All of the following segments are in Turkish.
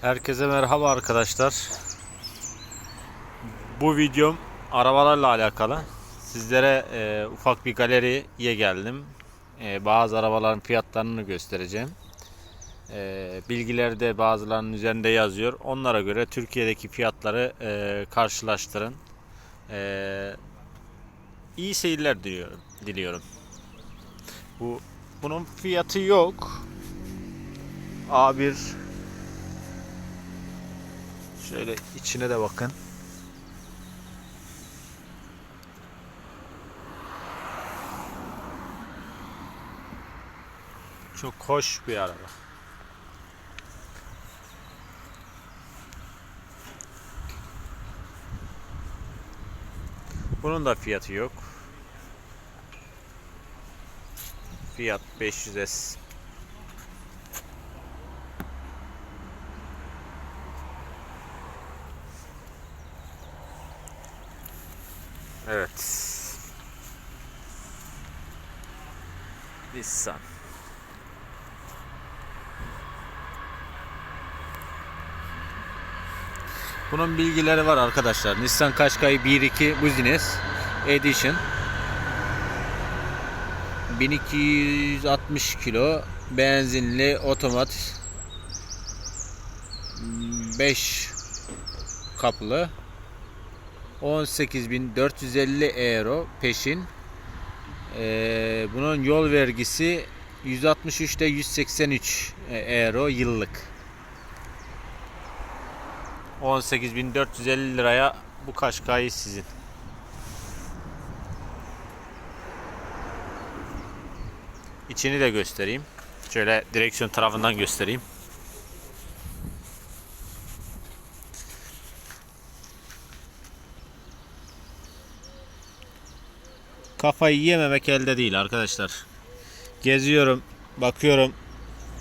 Herkese merhaba arkadaşlar. Bu videom arabalarla alakalı. Sizlere e, ufak bir galeriye geldim. E, bazı arabaların fiyatlarını göstereceğim. E, bilgileri de bazılarının üzerinde yazıyor. Onlara göre Türkiye'deki fiyatları e, karşılaştırın. E, iyi seyirler diliyorum. diliyorum. Bu bunun fiyatı yok. A1 Şöyle içine de bakın. Çok hoş bir araba. Bunun da fiyatı yok. Fiyat 500S. Evet. Nissan. Bunun bilgileri var arkadaşlar. Nissan Qashqai 1.2 Business Edition. 1260 kilo benzinli otomat 5 kapılı 18.450 euro peşin. Ee, bunun yol vergisi 163'te 183 euro yıllık. 18.450 liraya bu Kaşkay'ı sizin. İçini de göstereyim. Şöyle direksiyon tarafından göstereyim. Kafayı yememek elde değil arkadaşlar. Geziyorum, bakıyorum.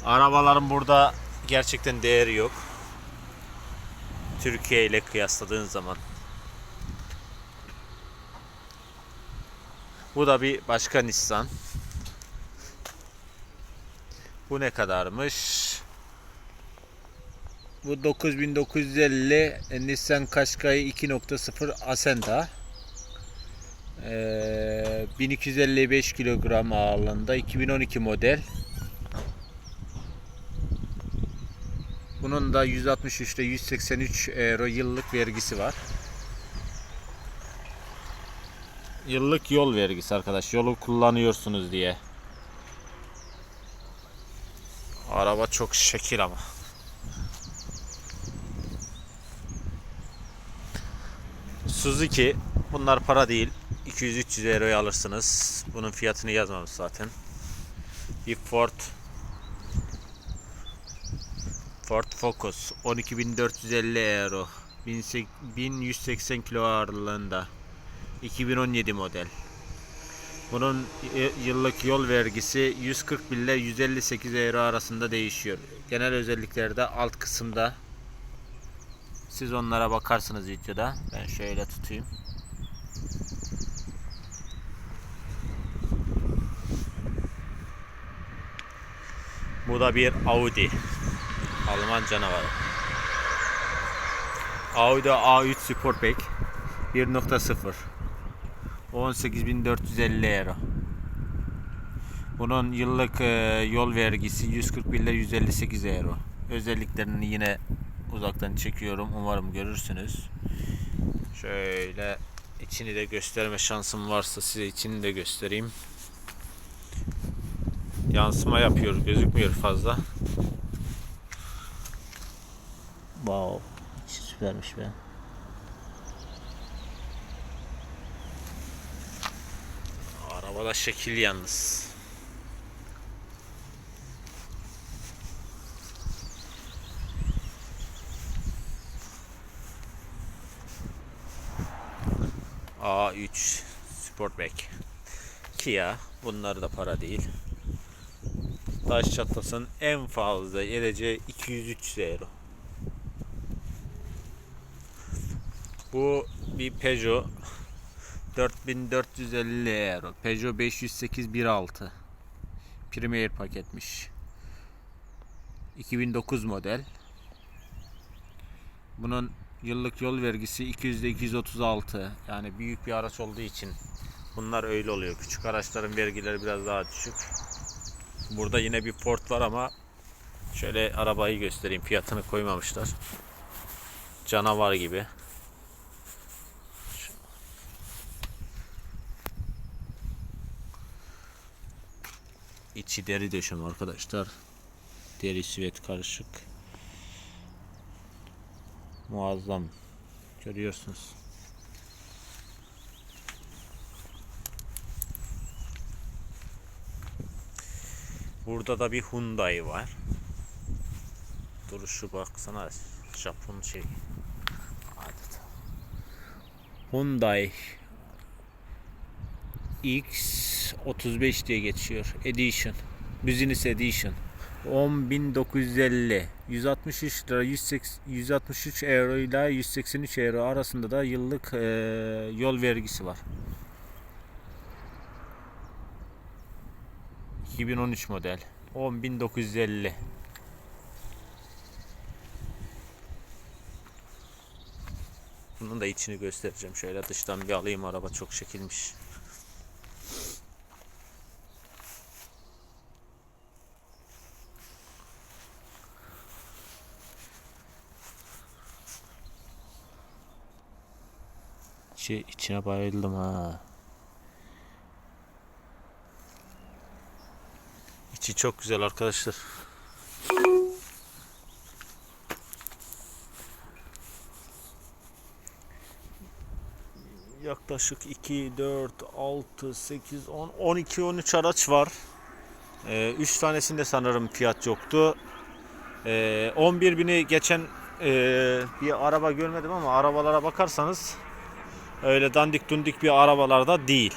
Arabaların burada gerçekten değeri yok. Türkiye ile kıyasladığın zaman. Bu da bir başka Nissan. Bu ne kadarmış? Bu 9950 Nissan Qashqai 2.0 Ascenta. Ee, 1255 kilogram ağırlığında 2012 model. Bunun da 163'te 183 euro yıllık vergisi var. Yıllık yol vergisi arkadaş. Yolu kullanıyorsunuz diye. Araba çok şekil ama. Suzuki bunlar para değil. 200-300 euroya alırsınız. Bunun fiyatını yazmamış zaten. Bir Ford Ford Focus 12.450 euro 1180 kilo ağırlığında 2017 model. Bunun y- yıllık yol vergisi 140 ile 158 euro arasında değişiyor. Genel özellikleri de alt kısımda. Siz onlara bakarsınız videoda. Ben şöyle tutayım. Bu da bir Audi. Alman canavarı. Audi A3 Sportback 1.0 18.450 euro. Bunun yıllık e, yol vergisi 141 ile 158 euro. Özelliklerini yine uzaktan çekiyorum. Umarım görürsünüz. Şöyle içini de gösterme şansım varsa size içini de göstereyim. Yansıma yapıyor, gözükmüyor fazla. Wow, süpermiş be. Arabada şekil yalnız. A3 Sportback. Kia. Bunlar da para değil. Taş çatlasın en fazla edeceği 200-300 euro. Bu bir Peugeot 4450 euro. Peugeot 508 1.6 Premier paketmiş. 2009 model. Bunun yıllık yol vergisi 200'de 236. Yani büyük bir araç olduğu için bunlar öyle oluyor. Küçük araçların vergileri biraz daha düşük. Burada yine bir port var ama şöyle arabayı göstereyim. Fiyatını koymamışlar. Canavar gibi. İçi deri döşem arkadaşlar. Deri süvet karışık. Muazzam. Görüyorsunuz. Burada da bir Hyundai var. Duruşu baksana Japon şey. Adeta. Hyundai X35 diye geçiyor. Edition. Business Edition. 10.950 163 lira 180 163 euro ile 183 euro arasında da yıllık eee, yol vergisi var. 2013 model 10.950 Bunun da içini göstereceğim. Şöyle dıştan bir alayım. Araba çok şekilmiş. İçi, içine bayıldım ha. İçi çok güzel arkadaşlar. Yaklaşık 2, 4, 6, 8, 10, 12, 13 araç var. 3 tanesinde sanırım fiyat yoktu. Ee, 11 bini geçen e, bir araba görmedim ama arabalara bakarsanız öyle dandik dundik bir arabalarda değil.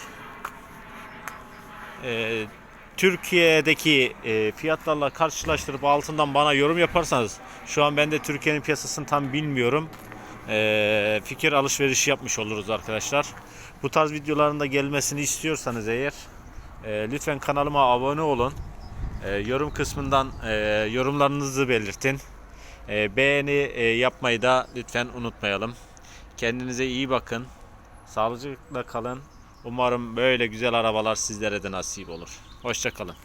Ee, Türkiye'deki e, fiyatlarla karşılaştırıp altından bana yorum yaparsanız şu an ben de Türkiye'nin piyasasını tam bilmiyorum. Ee, fikir alışverişi yapmış oluruz arkadaşlar. Bu tarz videoların da gelmesini istiyorsanız eğer e, lütfen kanalıma abone olun. E, yorum kısmından e, yorumlarınızı belirtin. E, beğeni e, yapmayı da lütfen unutmayalım. Kendinize iyi bakın. Sağlıcakla kalın. Umarım böyle güzel arabalar sizlere de nasip olur. Hoşçakalın.